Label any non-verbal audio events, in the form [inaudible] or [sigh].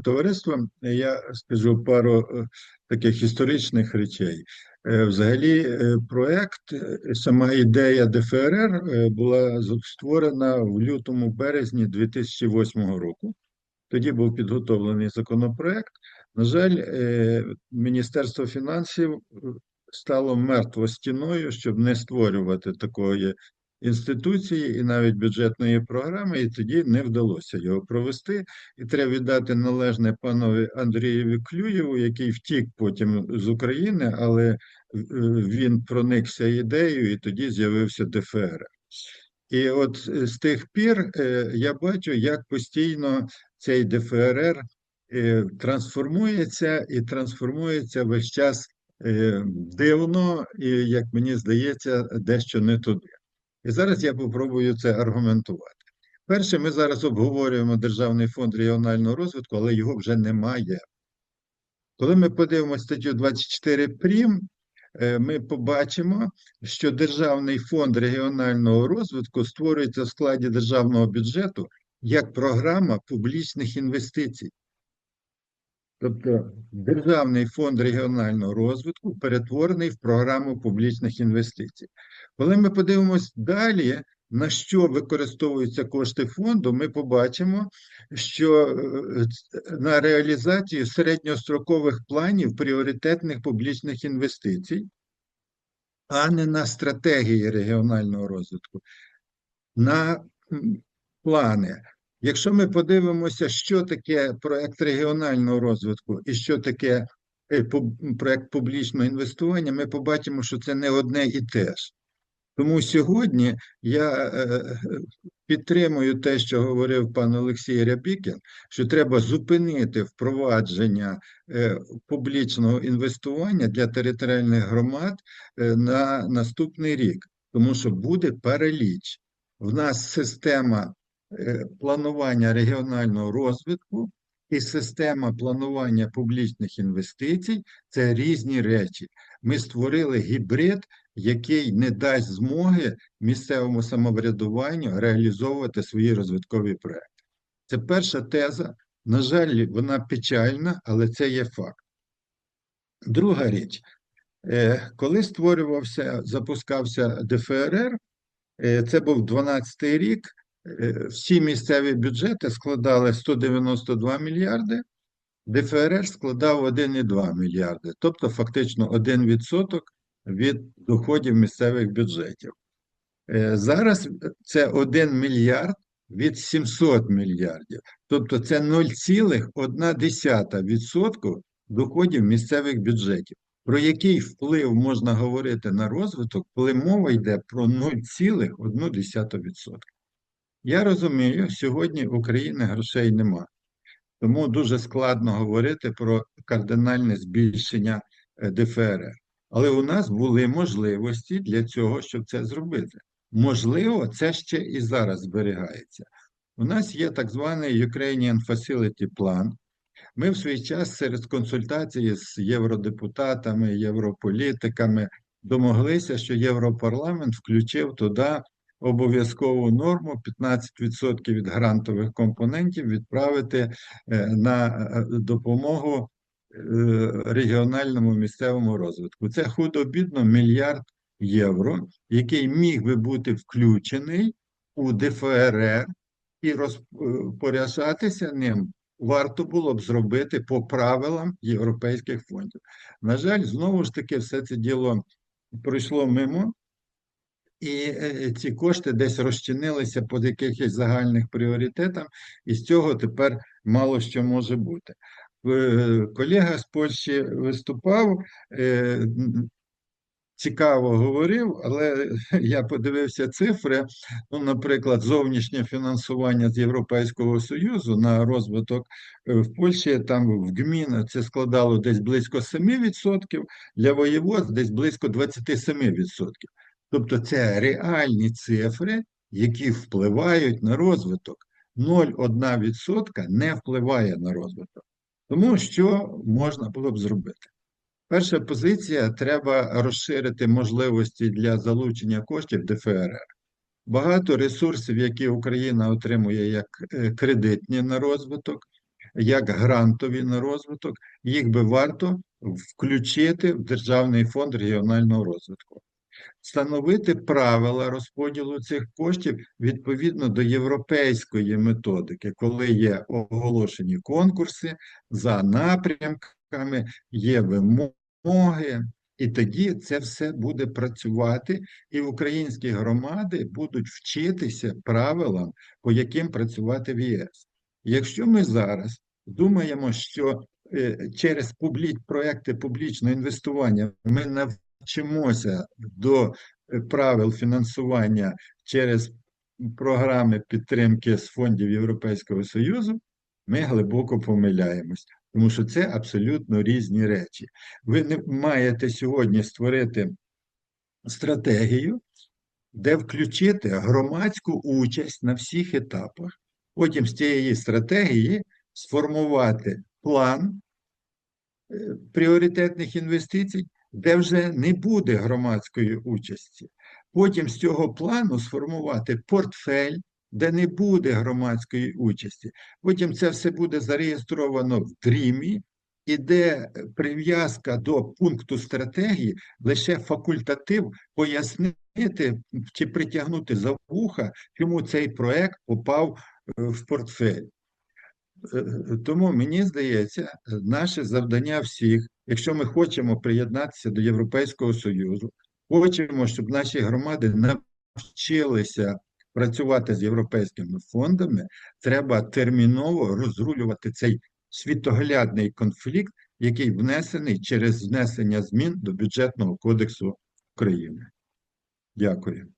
товариство, я скажу пару е, таких історичних речей. Е, Взагалі, е, проект, сама ідея ДФРР була створена в лютому березні 2008 року. Тоді був підготовлений законопроект. На жаль, Міністерство фінансів стало мертво стіною, щоб не створювати такої інституції і навіть бюджетної програми, і тоді не вдалося його провести. І треба віддати належне панові Андрієві Клюєву, який втік потім з України, але е, він проникся ідеєю, і тоді з'явився ДФР. І от е, з тих пір е, я бачу, як постійно цей ДФРР трансформується і трансформується весь час дивно, і, як мені здається, дещо не туди. І зараз я попробую це аргументувати. Перше, ми зараз обговорюємо Державний фонд регіонального розвитку, але його вже немає. Коли ми подивимося статтю 24 прим, е, ми побачимо, що Державний фонд регіонального розвитку створюється в складі державного бюджету як програма публічних інвестицій. Тобто Державний фонд регіонального розвитку перетворений в програму публічних інвестицій. Коли ми подивимось далі, на що використовуються кошти фонду, ми побачимо, що е, на реалізацію середньострокових планів пріоритетних публічних інвестицій, а не на стратегії регіонального розвитку, на плани. Якщо ми подивимося, що таке проект регіонального розвитку і що таке е, проект публічного інвестування, ми побачимо, що це не одне і те ж. Тому сьогодні я е, підтримую те, що говорив пан Олексій Рябікін, що треба зупинити впровадження е, публічного інвестування для територіальних громад е, на наступний рік, тому що буде параліч. В нас система е, планування регіонального розвитку і система планування публічних інвестицій це різні речі. Ми створили гібрид, який не дасть змоги місцевому самоврядуванню реалізовувати свої розвиткові проекти. Це перша теза. На жаль, вона печальна, але це є факт. Друга річ, Е, коли створювався, запускався ДФРР, е, це був 12-й рік, е, всі місцеві бюджети складали 192 мільярди, ДФРР складав 1,2 мільярди, тобто фактично 1% від доходів місцевих бюджетів. Е, Зараз це 1 мільярд від 700 мільярдів, тобто це 0,1% доходів місцевих бюджетів. Про який вплив можна говорити на розвиток, коли мова йде про 0,1%? Я розумію, сьогодні в Україні грошей нема. Тому дуже складно говорити про кардинальне збільшення е, ДФРР. Але у нас були можливості для цього, щоб це зробити. Можливо, це ще і зараз зберігається. У нас є так званий Ukrainian Facility Plan. Ми в свій час серед консультацій з євродепутатами, європолітиками домоглися, що Європарламент включив туди обов'язкову норму 15% від грантових компонентів відправити е, на е, допомогу е, регіональному місцевому розвитку. Це худо-бідно мільярд євро, який міг би бути включений у ДФРР і розпоряджатися ним варто було б зробити по правилам європейських фондів. На жаль, знову ж таки, все це діло пройшло мимо, і е, ці кошти десь розчинилися по якихось загальних пріоритетах, і з цього тепер мало що може бути. Е, Колега з Польщі виступав, е, цікаво говорив, але [laughs] я подивився цифри. Ну, наприклад, зовнішнє фінансування з Європейського Союзу на розвиток е, в Польщі, там в ГМІН це складало десь близько 7%, для воєвод десь близько 27%. Тобто це реальні цифри, які впливають на розвиток. 0,1% не впливає на розвиток. Тому що можна було б зробити? Перша позиція треба розширити можливості для залучення коштів ДФРР. Багато ресурсів, які Україна отримує як е, кредитні на розвиток, як грантові на розвиток, їх би варто включити в Державний фонд регіонального розвитку. Встановити правила розподілу цих коштів відповідно до європейської методики, коли є оголошені конкурси за напрямками, є вимоги, і тоді це все буде працювати, і українські громади будуть вчитися правилам, по яким працювати в ЄС. Якщо ми зараз думаємо, що е, через публі... проекти публічного інвестування ми навчимося до е, правил фінансування через програми підтримки з фондів Європейського Союзу, ми глибоко помиляємось, тому що це абсолютно різні речі. Ви не маєте сьогодні створити стратегію, де включити громадську участь на всіх етапах. Потім з цієї стратегії сформувати план е, пріоритетних інвестицій, де вже не буде громадської участі. Потім з цього плану сформувати портфель, де не буде громадської участі. Потім це все буде зареєстровано в дрімі, і де прив'язка до пункту стратегії лише факультатив пояснити чи притягнути за вуха, чому цей проект попав е, в портфель. Е, Тому мені здається, наше завдання всіх, якщо ми хочемо приєднатися до Європейського Союзу, хочемо, щоб наші громади навчилися працювати з європейськими фондами, треба терміново розрулювати цей світоглядний конфлікт, який внесений через внесення змін до бюджетного кодексу України. Дякую.